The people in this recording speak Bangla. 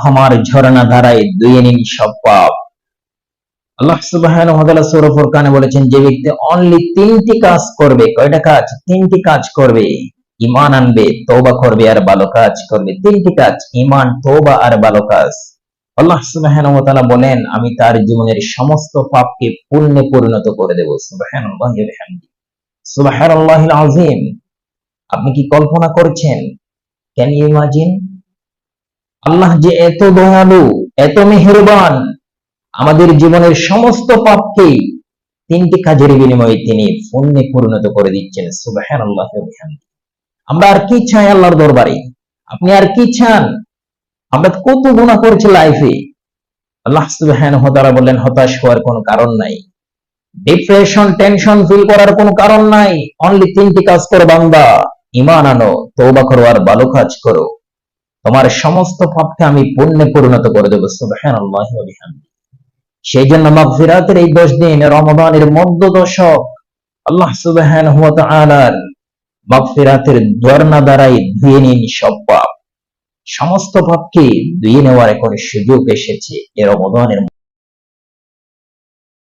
ক্ষমার ঝরনা ধারায় দুয়ে নিন সব পাপ। আল্লাহ সুবহানাহু ওয়া তাআলা সূরা ফুরকানে বলেছেন, যে ব্যক্তি অনলি তিনটি কাজ করবে, কয়টা কাজ? তিনটি কাজ করবে, ঈমান আনবে, তওবা করবে আর ভালো কাজ করবে। তিনটি কাজ, ঈমান, তওবা আর ভালো কাজ। আল্লাহ সুবহানাহু ওয়া তাআলা বলেন, আমি তার জীবনের সমস্ত পাপকে পুণ্যে পরিণত করে দেব। সুবহানাল্লাহি ওয়া বিহামদি সুবহানাল্লাহিল আযীম, আপনি কি কল্পনা করছেন? ক্যান ইউ ইমাজিন আল্লাহ যে এত দয়ালু, এত মেহেরবান, আমাদের জীবনের সমস্ত পাপকে তিনটি কাজের বিনিময়ে তিনি পুণ্যে পরিণত করে দিচ্ছেন। সুবহানাল্লাহ আমরা আর কি চাই আল্লাহর দরবারে? আপনি আর কি চান? আমরা কত গুণা করেছি লাইফে আল্লাহ সুবহানাহু হতারা বললেন, হতাশ হওয়ার কোনো কারণ নাই। ডিপ্রেশন টেনশন ফিল করার কোনো কারণ নাই। অনলি তিনটি কাজ করো বান্দা। ইমান আনো, তওবা করো আর ভালো কাজ করো। তোমার সমস্ত পাপকে আমি পুণ্যে পরিণত করে দেবো, সুবহানাল্লাহি আল্লাহ সেই জন্য মাগফিরাতের এই দশ দিন রমদানের মধ্য দশক আল্লাহ সুবাহান হুয়া তাআলার মাগফিরাতের দর্না দ্বারাই ধুয়ে নিন সব পাপ। সমস্ত পাপকে ধুয়ে নেওয়ার এখন সুযোগ এসেছে এ রমদানের